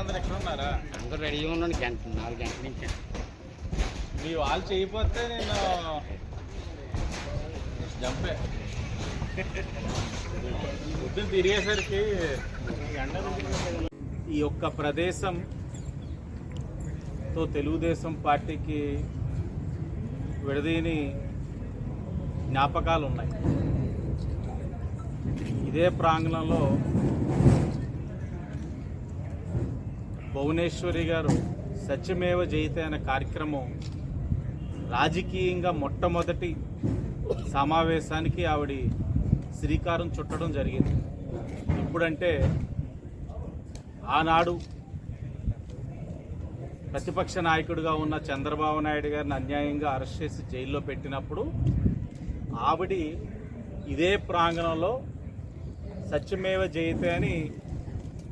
అందరు ఎక్కడ ఉన్నారా? అందరూ రెడీగా ఉన్నాను గంట నాలుగు గంటల నుంచి. మీ వాళ్ళు చేయకపోతే నేను జంపే. పొద్దున్న తిరిగేసరికి ఈ యొక్క ప్రదేశం తో తెలుగుదేశం పార్టీకి విడదీని జ్ఞాపకాలు ఉన్నాయి. ఇదే ప్రాంగణంలో భువనేశ్వరి గారు సత్యమేవ జయితే అనే కార్యక్రమం రాజకీయంగా మొట్టమొదటి సమావేశానికి ఆవిడ శ్రీకారం చుట్టడం జరిగింది. ఇప్పుడంటే ఆనాడు ప్రతిపక్ష నాయకుడిగా ఉన్న చంద్రబాబు నాయుడు గారిని అన్యాయంగా అరెస్ట్ చేసి జైల్లో పెట్టినప్పుడు ఆవిడ ఇదే ప్రాంగణంలో సత్యమేవ జయితే అని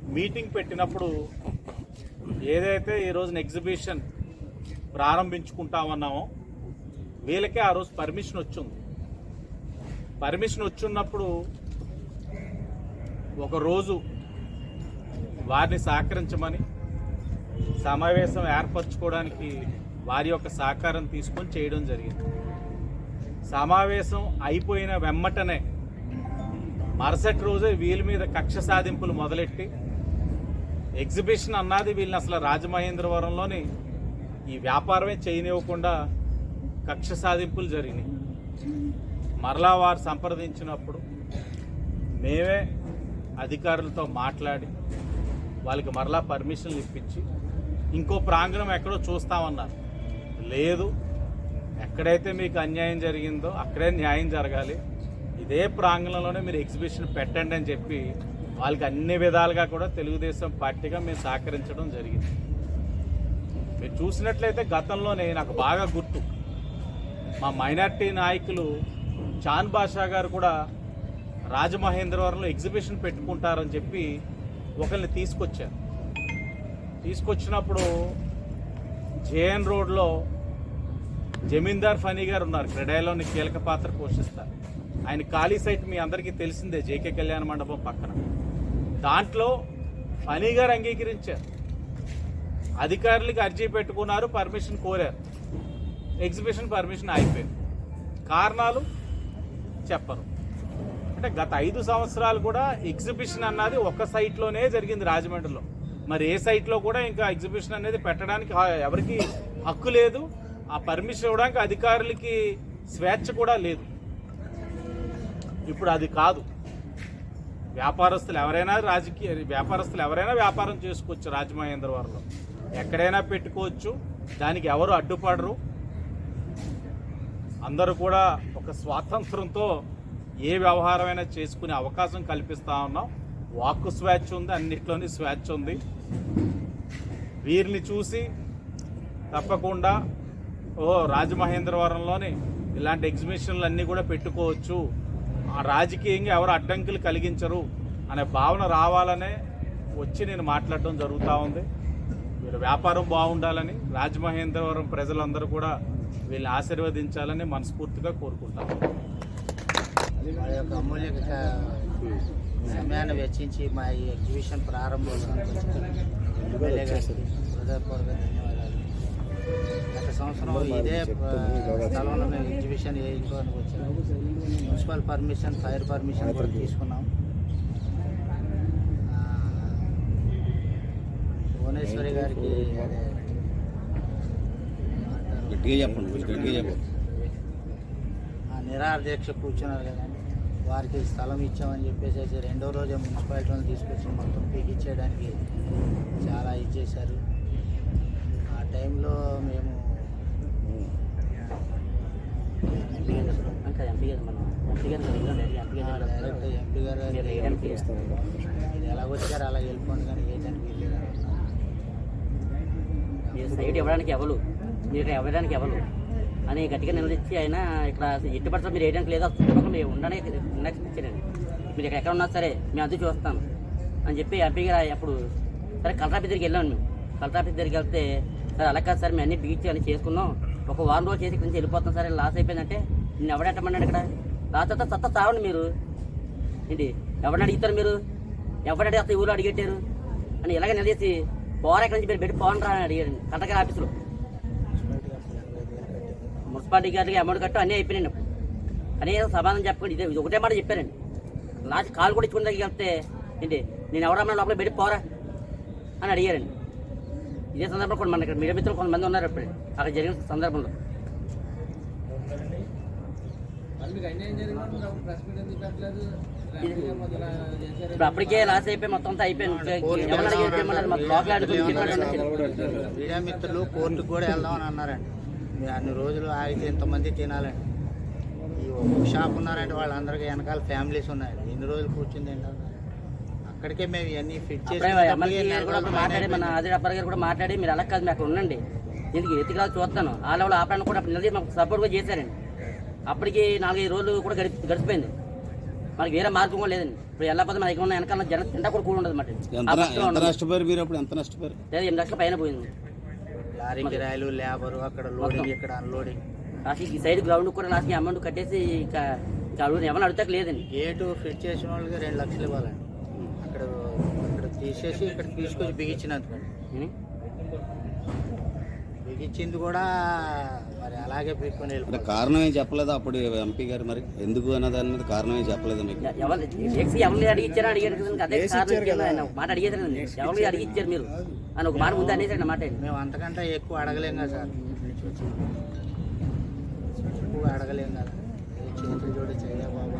మీటింగ్ పెట్టినప్పుడు ఏదైతే ఈ రోజున ఎగ్జిబిషన్ ప్రారంభించుకుంటామన్నామో వీళ్ళకే ఆ రోజు పర్మిషన్ వచ్చింది. పర్మిషన్ వచ్చున్నప్పుడు ఒక రోజు వారిని సహకరించమని సమావేశం ఏర్పరచుకోవడానికి వారి యొక్క సహకారం తీసుకొని చేయడం జరిగింది. సమావేశం అయిపోయిన వెమ్మటనే మరుసటి రోజే వీళ్ళ మీద కక్ష సాధింపులు మొదలెట్టి ఎగ్జిబిషన్ అన్నది వీళ్ళని అసలు రాజమహేంద్రవరంలోని ఈ వ్యాపారమే చేయనివ్వకుండా కక్ష సాధింపులు జరిగినాయి. మరలా వారు సంప్రదించినప్పుడు మేమే అధికారులతో మాట్లాడి వాళ్ళకి మరలా పర్మిషన్లు ఇప్పించి ఇంకో ప్రాంగణం ఎక్కడో చూస్తామన్నారు. లేదు ఎక్కడైతే మీకు అన్యాయం జరిగిందో అక్కడే న్యాయం జరగాలి. ఇదే ప్రాంగణంలోనే మీరు ఎగ్జిబిషన్ పెట్టండి అని చెప్పి వాళ్ళకి అన్ని విధాలుగా కూడా తెలుగుదేశం పార్టీగా మేము సహకరించడం జరిగింది. మీరు చూసినట్లయితే గతంలోనే నాకు బాగా గుర్తు. మా మైనార్టీ నాయకులు చాన్ బాషా గారు కూడా రాజమహేంద్రవరంలో ఎగ్జిబిషన్ పెట్టుకుంటారని చెప్పి ఒకరిని తీసుకొచ్చారు. తీసుకొచ్చినప్పుడు జేఎన్ రోడ్లో జమీందార్ ఫనీ గారు ఉన్నారు. క్రెడాయిలోని కీలక పాత్ర పోషిస్తారు. ఆయన ఖాళీ సైట్ మీ అందరికీ తెలిసిందే జేకే కళ్యాణ మండపం పక్కన. దాంట్లో ఫనీ గారు అంగీకరించారు. అధికారులకి అర్జీ పెట్టుకున్నారు పర్మిషన్ కోరారు. ఎగ్జిబిషన్ పర్మిషన్ అయిపోయింది కారణాలు చెప్పరు. అంటే గత ఐదు సంవత్సరాలు కూడా ఎగ్జిబిషన్ అన్నది ఒక సైట్లోనే జరిగింది రాజమండ్రిలో. మరి ఏ సైట్లో కూడా ఇంకా ఎగ్జిబిషన్ అనేది పెట్టడానికి ఎవరికి హక్కు లేదు ఆ పర్మిషన్ ఇవ్వడానికి అధికారులకి స్వేచ్ఛ కూడా లేదు. ఇప్పుడు అది కాదు. వ్యాపారస్తులు ఎవరైనా రాజకీయ వ్యాపారస్తులు ఎవరైనా వ్యాపారం చేసుకోవచ్చు రాజమహేంద్రవరంలో ఎక్కడైనా పెట్టుకోవచ్చు. దానికి ఎవరు అడ్డుపడరు. అందరూ కూడా ఒక స్వాతంత్రంతో ఏ వ్యవహారమైనా చేసుకునే అవకాశం కల్పిస్తా ఉన్నాం. వాక్కు స్వేచ్ఛ ఉంది అన్నిట్లోని స్వేచ్ఛ ఉంది. వీరిని చూసి తప్పకుండా ఓ రాజమహేంద్రవరంలోని ఇలాంటి ఎగ్జిబిషన్లు అన్నీ కూడా పెట్టుకోవచ్చు. రాజకీయంగా ఎవరు అడ్డంకులు కలిగించరు అనే భావన రావాలనే వచ్చి నేను మాట్లాడడం జరుగుతూ ఉంది. వీళ్ళ వ్యాపారం బాగుండాలని రాజమహేంద్రవరం ప్రజలందరూ కూడా వీళ్ళని ఆశీర్వదించాలని మనస్ఫూర్తిగా కోరుకుంటాను వారి యొక్క సమయాన్ని వెచ్చించి మా ఈ ఎగ్జిబిషన్ ప్రారంభోత్సవానికి వచ్చిన ఎమ్మెల్యే గారికి హృదయపూర్వక ధన్యవాదాలు. సంవత్సరం ఇదే స్థలంలో మేము ఎగ్జిబిషన్ వేయించుకోవడానికి వచ్చాము మున్సిపల్ పర్మిషన్ ఫైర్ పర్మిషన్ కూడా తీసుకున్నాం. భువనేశ్వరి గారి గారికి ఆ నిరాహార దీక్ష కూర్చున్నారు కదండి వారికి స్థలం ఇచ్చామని చెప్పేసి రెండో రోజే మున్సిపాలిటీ వాళ్ళు తీసుకొచ్చి మొత్తం పీకిచ్చేయడానికి చాలా ఇచ్చేశారు ఆ టైంలో మేము ఎంపీ గారు ఎలా వచ్చారు అలా వెళ్ళిపోండి కానీ మీరు సైడ్ ఇవ్వడానికి ఎవరు మీరు ఇవ్వడానికి ఎవరు అని గట్టిగా నిలదీసి ఆయన ఇక్కడ ఎట్టి పడితే మీరు వేయడానికి లేదా చుట్టుపక్కల మీరు ఉండడానికి ఉండడానికి ఇచ్చారండి మీరు ఇక్కడ ఎక్కడ ఉన్నా సరే మేము అది చూస్తాం అని చెప్పి ఎంపీ గారు అప్పుడు సరే కలెక్టర్ ఆఫీస్ దగ్గరికి వెళ్ళాం మేము కలెక్టర్ ఆఫీస్ దగ్గరికి వెళ్తే సరే అలా కాదు సార్ మేము అన్ని బీచ్ అని చేసుకున్నాం ఒక వారం రోజులు చేసి ఇక్కడి నుంచి వెళ్ళిపోతాం సరే లాస్ అయిపోయిందంటే నేను ఎవడెట్టమన్నాడు ఇక్కడ? లాస్ అయితే సత్తా చావండి మీరు. ఏంటి? ఎవరిని అడుగుతారు మీరు? ఎవరిని అసలు ఊళ్ళో అడిగెట్టారు? అని ఇలాగ నిలదీసి పోరా ఎక్కడి నుంచి మీరు పెట్టి పోవడం రా అని అడిగారు కలెక్టర్ ఆఫీసులో. మున్సిపాలిటీ గారికి అమౌంట్ కట్టు అన్నీ అయిపోయినాయి కనీసం సమాధానం చెప్పండి ఇదే ఇది ఒకటే మాట చెప్పారండి. లాస్ట్ కాల్ కూడా ఇచ్చుకున్న దగ్గరికి వెళ్తే ఏంటి నేను ఎవరన్నా లోపల పెట్టి పోరా అని అడిగారండి. ఇదే సందర్భంలో కొన్ని మన ఇక్కడ మీడియా మిత్రులు కొంతమంది ఉన్నారు ఇప్పుడు. అక్కడ జరిగిన సందర్భంలో. ఇప్పుడు అప్పటికే లాస్ అయిపోయి మొత్తం అంతా అయిపోయింది. మీడియా మిత్రులు కోర్టుకు కూడా వెళ్దామని అన్నారండి. అన్ని రోజులు ఆగితే ఇంతమంది తినాలండి. ఈ షాప్ ఉన్నారంటే వాళ్ళందరికీ వెనకాల ఫ్యామిలీస్ ఉన్నాయండి. ఎన్ని రోజులు కూర్చుంది ఏంటంటే అక్కడికే మేము ఇవన్నీ ఫిట్ చేసి మాట్లాడి మన ఆదిర అబ్బాయి గారు కూడా మాట్లాడి మీరు అలా కాదు మీరు అక్కడ ఉండండి. ఎందుకు ఎత్తుకు చూస్తాను. ఆ లెవెల్ ఆపడానికి కూడా అప్పుడు నిలదీ మాకు సపోర్ట్ కూడా చేశారండి. అప్పటికి నాలుగైదు రోజులు కూడా గడి గడిచిపోయింది. మనకి వేరే మార్గం కూడా లేదండి. ఇప్పుడు ఎలా పోతే మన దగ్గర ఉన్న వెనకాల జన తింటా కూడా కూడి ఉండదు మాట నష్టపోయారు మీరు అప్పుడు? ఎంత నష్టపోయారు? లేదా ఎనిమిది లక్షల పైన పోయింది. లారీ కిరాయిలు లేబరు అక్కడ లోడింగ్ ఇక్కడ అన్లోడింగ్ లాస్ట్ ఈ సైడ్ గ్రౌండ్ కూడా లాస్ట్ అమౌంట్ కట్టేసి ఇక ఇక అడుగు ఎవరిని అడుగుతాక లేదండి. గేటు ఫిట్ చేసిన వాళ్ళకి రెండు లక్షలు ఇవ్వాలండి. తీసేసి ఇక్కడ తీసుకొచ్చి బిగించినందుకు? బిగించింది కూడా మరి అలాగే పీక్కొని వెళ్ళిపోవాలి కారణం ఏం చెప్పలేదా అప్పుడు ఎంపీ గారు మరి? ఎందుకు అన్న దాని మీద కారణం ఏం చెప్పలేదా మీకు? ఎవరు? ఎవరిని అడిగిచ్చారో? అడిగారు కదండి అదే కారణం ఇంకేం ఆయన. ఒక మాట అడిగేసారు ఎవరిని అడిగిచ్చారు మీరు? అని ఒక మాట ముందు అనేసాడు మాట మేము అంతకంటే ఎక్కువ అడగలేం కదా సార్. ఎక్కువ అడగలేం కదా. చేతులు జోడి చేయబాబు